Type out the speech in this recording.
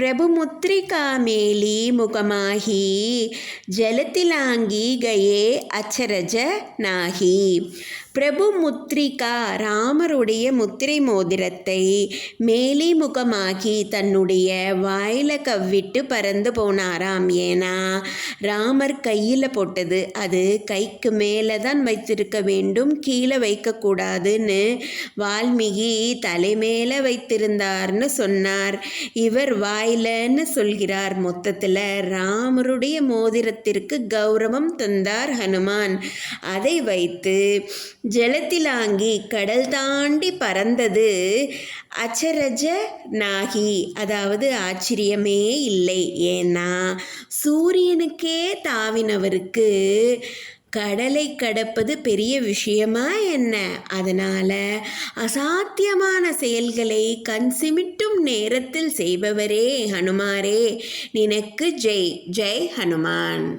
பிரபுமுத்ரிகா மேலி முகமாகி ஜலத்திலாங்கி கயே அச்சரஜ நாகி. பிரபு முத்ரிகா ராமருடைய முத்திரை மோதிரத்தை மேலி முகமாகி தன்னுடைய வாயில கவ்விட்டு பறந்து போனாராம். ஏன்னா ராமர் கையில் போட்டது அது கைக்கு மேலே தான் வைத்திருக்க வேண்டும் கீழே வைக்கக்கூடாதுன்னு வால்மீகி தலை மேலே வைத்திருந்தார்னு சொன்னார். இவர் வாய் வாயிலன்னு சொல்கிறார் மொத்தத்தில். ராமருடைய மோதிரத்திற்கு கௌரவம் தந்தார் ஹனுமான். அதை வைத்து ஜலத்திலாங்கி கடல் தாண்டி பறந்தது அச்சரஜ நாகி. அதாவது ஆச்சரியமே இல்லை. ஏன்னா சூரியனுக்கே தாவினவருக்கு கடலை கடப்பது பெரிய விஷயமா என்ன? அதனால் அசாத்தியமான செயல்களை கண் சிமிட்டும் நேரத்தில் செய்பவரே ஹனுமாரே. நினக்கு ஜெய் ஜெய் ஹனுமான்.